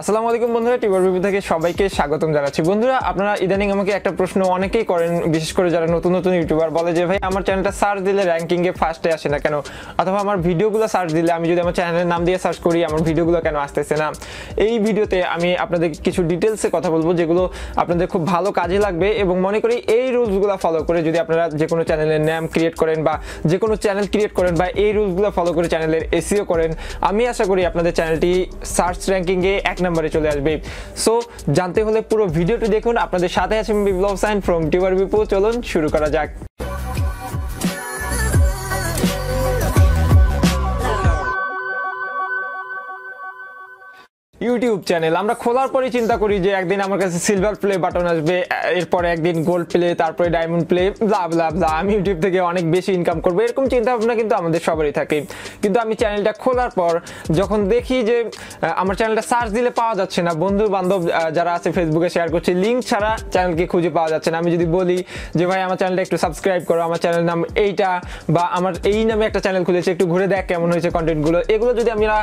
আসসালামু আলাইকুম বন্ধুরা, টিউবার বিপি থেকে সবাইকে স্বাগতম জানাচ্ছি। বন্ধুরা, আপনারা ইদানিং আমাকে একটা প্রশ্ন অনেকেই করেন, বিশেষ করে যারা নতুন নতুন ইউটিউবার, বলে যে, ভাই, আমার চ্যানেলটা সার্চ দিলে র্যাঙ্কিং এ ফার্স্টে আসে না কেন? অথবা আমার ভিডিওগুলো সার্চ দিলে আমি যদি আমার চ্যানেলের নাম দিয়ে সার্চ করি, আমার ভিডিওগুলো কেন আসতেছে না? এই ভিডিওতে আমি আপনাদের কিছু ডিটেলসে কথা বলব, যেগুলো আপনাদের খুব ভালো কাজে লাগবে এবং মনে করি এই রুলসগুলো ফলো করে যদি আপনারা যে কোনো চ্যানেলের নাম ক্রিয়েট করেন বা যে কোনো চ্যানেল ক্রিয়েট করেন বা এই রুলসগুলো ফলো করে চ্যানেলের এসিও করেন, আমি আশা করি আপনাদের চ্যানেলটি সার্চ র্যাঙ্কিংয়ে এক নম্বরে চলে আসবে। সো জানতে হলে পুরো ভিডিওটি দেখুন। আপনাদের সাথে আছে বিপ্লব সাইন ফ্রম টিউবার বিপু চলুন, শুরু করা যাক। ইউটিউব চ্যানেল আমরা খোলার পরে চিন্তা করি যে একদিন আমার কাছে সিলভার প্লে বাটন আসবে, এরপরে একদিন গোল্ড প্লে তারপরে diamond play blah blah blah আমি ইউটিউব থেকে অনেক বেশি ইনকাম করব, এরকম চিন্তা ভাবনা কিন্তু আমাদের সবারই থাকে। কিন্তু আমি চ্যানেলটা খোলার পর যখন দেখি যে আমার চ্যানেলটা সার্চ দিলে পাওয়া যাচ্ছে না বন্ধু বান্ধব যারা আছে ফেসবুকে শেয়ার করছে লিঙ্ক ছাড়া চ্যানেলকে খুঁজে পাওয়া যাচ্ছে না। আমি যদি বলি যে, ভাই, আমার চ্যানেলটা একটু সাবস্ক্রাইব করো, আমার চ্যানেল নাম এইটা বা আমার এই নামে একটা চ্যানেল খুলেছে, একটু ঘুরে দেখ কেমন হয়েছে কন্টেন্টগুলো এগুলো যদি আমরা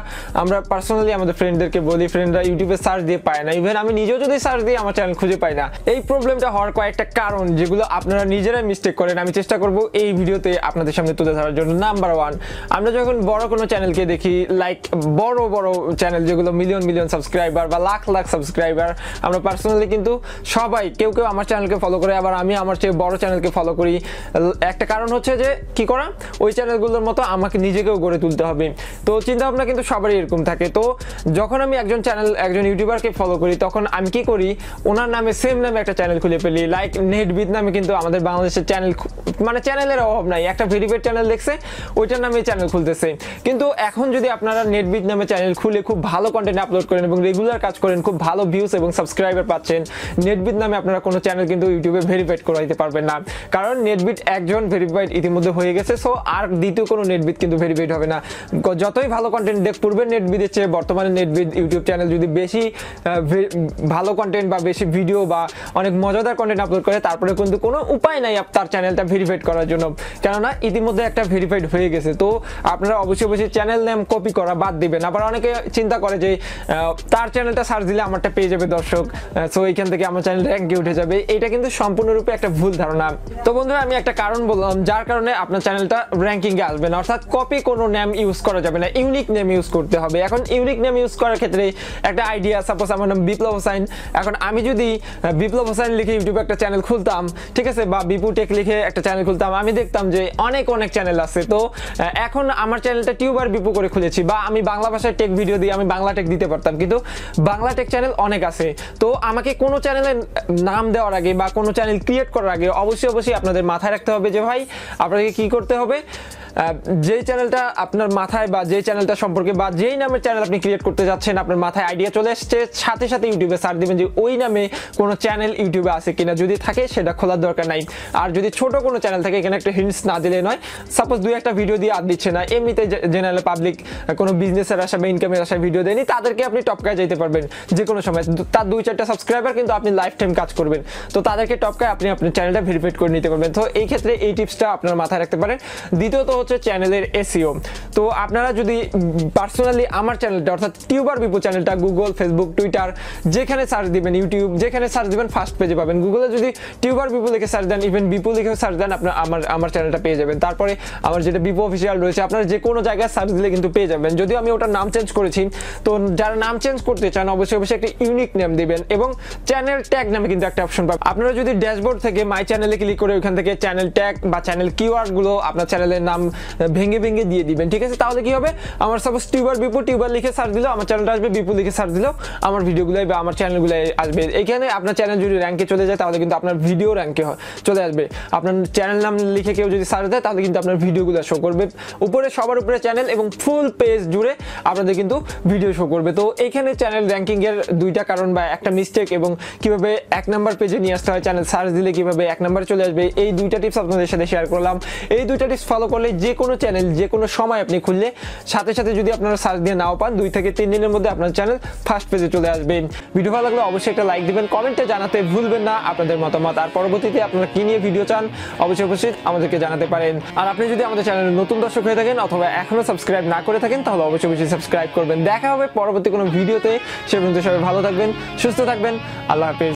আমরা পার্সোনালি আমাদের ফ্রেন্ডদেরকে বলি ফ্রেন্ডরা ইউটিউবে সার্চ দিয়ে পায় না. ইভেন আমি নিজেও যদি সার্চ দিই আমার চ্যানেল খুঁজে পাই না, এই প্রবলেমটা হওয়ার কয়েকটা কারণ যেগুলো আপনারা নিজেরাই মিস্টেক করেন, আমি চেষ্টা করব এই ভিডিওতে আপনাদের সামনে তুলে ধরার জন্য। নাম্বার ওয়ান আমরা যখন বড় কোনো চ্যানেলকে দেখি লাইক বড় বড় চ্যানেল যেগুলো মিলিয়ন মিলিয়ন সাবস্ক্রাইবার বা লাখ লাখ সাবস্ক্রাইবার আমরা পার্সোনালি কিন্তু সবাই, কেউ কেউ আমার চ্যানেলকে ফলো করে, আবার আমি আমার চেয়ে বড় চ্যানেলকে ফলো করি। একটা কারণ হচ্ছে যে, কি করা? ওই চ্যানেলগুলোর মতো আমাকে নিজেকেও গড়ে তুলতে হবে। তো চিন্তা ভাবনা কিন্তু সবারই এরকম থাকে। তো যখন আমি একজন চ্যানেল একজন ইউটিউবারকে ফলো করি, তখন আমি কি করি, ওনার নামে সেম নামে একটা চ্যানেল খুলে ফেলি লাইক নেটবিদ নামে কিন্তু আমাদের বাংলাদেশের চ্যানেল মানে চ্যানেলের অভাব নাই, একটা ভেরিফাইড চ্যানেল দেখছে, ওইটার নামে চ্যানেল খুলতেছে। কিন্তু এখন যদি আপনারা নেটবিদ নামে চ্যানেল খুলে খুব ভালো কন্টেন্ট আপলোড করেন এবং রেগুলার কাজ করেন, খুব ভালো ভিউজ এবং সাবস্ক্রাইবার পাচ্ছেন নেটবিদ নামে আপনারা কোনো চ্যানেল কিন্তু ইউটিউবে ভেরিফাইড করাইতে পারবেন না। কারণ নেটবিট একজন ভেরিফাইড ইতিমধ্যে হয়ে গেছে সো আর দ্বিতীয় কোনো নেটবিট কিন্তু ভেরিফাইড হবে না। যতই ভালো কন্টেন্ট দেখ পূর্বের নেটবিদের চেয়ে বর্তমানে নেটবিদ ইউটিউব চ্যানেল যদি বেশি ভালো কন্টেন্ট বা বেশি ভিডিও বা অনেক মজাদার কন্টেন্ট আপলোড করে, তারপরে কিন্তু কোনো উপায় নাই তার চ্যানেলটা ভেরিফাইড করার জন্য। কেননা ইতিমধ্যে একটা ভেরিফাইড হয়ে গেছে। তো আপনারা অবশ্যই অবশ্যই চ্যানেল নেম কপি করা বাদ দিবেন। আবার অনেকে চিন্তা করে যে তার চ্যানেলটা সার্চ দিলে আমারটা পেয়ে যাবে দর্শক। সো এইখান থেকে আমার চ্যানেল র্যাঙ্কে উঠে যাবে। এটা কিন্তু সম্পূর্ণরূপে একটা ভুল ধারণা। তো বন্ধুরা, আমি একটা কারণ বললাম, যার কারণে আপনার চ্যানেলটা র্যাঙ্কিং এ আসবে না। অর্থাৎ কপি কোনো নেম ইউজ করা যাবে না। ইউনিক নেম ইউজ করতে হবে। এখন ইউনিক নেম ইউজ করার ক্ষেত্রে একটা আইডিয়া সাপোজ আমার নাম বিপ্লব হোসাইন। এখন আমি যদি বিপ্লব হোসাইন লিখে ইউটিউবে একটা চ্যানেল খুলতাম, ঠিক আছে, বা বিপু টেক লিখে একটা চ্যানেল খুলতাম, আমি দেখতাম যে অনেক অনেক চ্যানেল আছে। তো এখন আমার চ্যানেলটা টিউবার বিপু করে খুলেছি, বা আমি বাংলা ভাষায় টেক ভিডিও দিয়ে আমি বাংলা টেক দিতে পারতাম, কিন্তু বাংলা টেক চ্যানেল অনেক আছে। তো আমাকে কোনো চ্যানেলের নাম দেওয়ার আগে বা কোনো চ্যানেল ক্রিয়েট করার আগে অবশ্যই অবশ্যই আপনাদের মাথায় রাখতে হবে যে, ভাই আপনাকে কি করতে হবে? যেই চ্যানেলটা আপনার মাথায় বা যেই চ্যানেলটা সম্পর্কে বা যেই নামের চ্যানেল আপনি ক্রিয়েট করতে যাচ্ছেন, আপনার মাথায় আইডিয়া চলে এসছে, সাথে সাথে ইউটিউবে সার্চ দিবেন যে ওই নামে কোনো চ্যানেল ইউটিউবে আছে কিনা। যদি থাকে, সেটা খোলার দরকার নাই। আর যদি ছোট কোনো চ্যানেল থাকে, এখানে একটা হিন্টস না দিলে নয়। সাপোজ দুই একটা ভিডিও দিয়ে আর দিচ্ছে না, এমনিতে জেনারেল পাবলিক কোনো বিজনেসের আশা বা ইনকামের আশা ভিডিও দেয়নি, তাদেরকে আপনি টপকায় যেতে পারবেন যে কোনো সময় তার দুই চারটা সাবস্ক্রাইবার কিন্তু আপনি লাইফ টাইম কাজ করবেন। তো তাদেরকে টপকায় আপনি আপনার চ্যানেলটা ভেরিফাইড করে নিতে পারবেন। তো এই ক্ষেত্রে এই টিপসটা আপনার মাথায় রাখতে পারেন। দ্বিতীয়ত হচ্ছে চ্যানেলের এসিও তো আপনারা যদি পার্সোনালি আমার চ্যানেলটা, অর্থাৎ টিউবার বিপু চ্যানেলটা গুগল ফেসবুক টুইটার যেখানে সার্চ দিবেন ইউটিউব যেখানে সার্চ দিবেন ফার্স্ট পেজে পাবেন। গুগলে যদি টিউবার বিপু লিখে সার্চ দেন ইভেন বিপু লিখে সার্চ দেন, আপনার আমার আমার চ্যানেলটা পেয়ে যাবেন। তারপরে আমার যেটা বিপু অফিসিয়াল রয়েছে, আপনারা যে কোনো জায়গায় সার্চ দিলে কিন্তু পেয়ে যাবেন। যদিও আমি ওটার নাম চেঞ্জ করেছি, তো যারা নাম চেঞ্জ করতে চান, অবশ্যই অবশ্যই একটা ইউনিক নেম দিবেন এবং চ্যানেল ট্যাগ নামে কিন্তু একটা অপশন পাবেন। আপনারা যদি ড্যাশবোর্ড থেকে মাই চ্যানেলে ক্লিক করে ওইখান থেকে চ্যানেল ট্যাগ বা চ্যানেল কিওয়ার্ডগুলো আপনার চ্যানেলের নাম ভেঙে ভেঙে দিয়ে দিবেন, ঠিক আছে? তাহলে কি হবে? আমার সাপোজ টিউবার বিপু টিউবার লিখে সার্চ দিলেও আমার চ্যানেলটা আসবে, বিপু লিখে সার্চ দিলেও আমার ভিডিওগুলোই বা আমার চ্যানেলগুলো আসবে। এখানে আপনার চ্যানেল যদি র্যাঙ্কে চলে যায়, তাহলে কিন্তু আপনার ভিডিও র্যাঙ্কে চলে আসবে। আপনার চ্যানেল নাম লিখে কেউ যদি সার্চ দেয়, তাহলে কিন্তু আপনার ভিডিওগুলো শো করবে। উপরে, সবার উপরে চ্যানেল এবং ফুল পেজ জুড়ে আপনাদের কিন্তু ভিডিও শো করবে। তো এখানে চ্যানেল র্যাঙ্কিং এর দুইটা কারণ বা একটা মিস্টেক এবং কীভাবে এক নাম্বার পেজে নিয়ে আসতে হয় চ্যানেল সার্চ দিলে কীভাবে এক নাম্বার চলে আসবে, এই দুইটা টিপস আপনাদের সাথে শেয়ার করলাম। এই দুইটা টিপস ফলো করলে যে কোনো চ্যানেল যে কোনো সময় আপনি খুললে, সাথে সাথে যদি আপনারা সার্চ দিয়ে নাও পান, দুই থেকে তিন দিনের মধ্যে আপনার চ্যানেল ফার্স্ট পেজে চলে আসবে। ভিডিও ভালো লাগলে অবশ্যই একটা লাইক দিবেন কমেন্টে জানাতে ভুলবেন না আপনাদের মতামত। আর পরবর্তীতে আপনারা কি নিয়ে ভিডিও চান, অবশ্যই অবশ্যই আমাদেরকে জানাতে পারেন। আর আপনি যদি আমাদের চ্যানেলে নতুন দর্শক হয়ে থাকেন অথবা এখনও সাবস্ক্রাইব না করে থাকেন, তাহলে অবশ্যই অবশ্যই সাবস্ক্রাইব করবেন। দেখা হবে পরবর্তী কোনো ভিডিওতে সে পর্যন্ত সবাই ভালো থাকবেন, সুস্থ থাকবেন। আল্লাহ হাফেজ।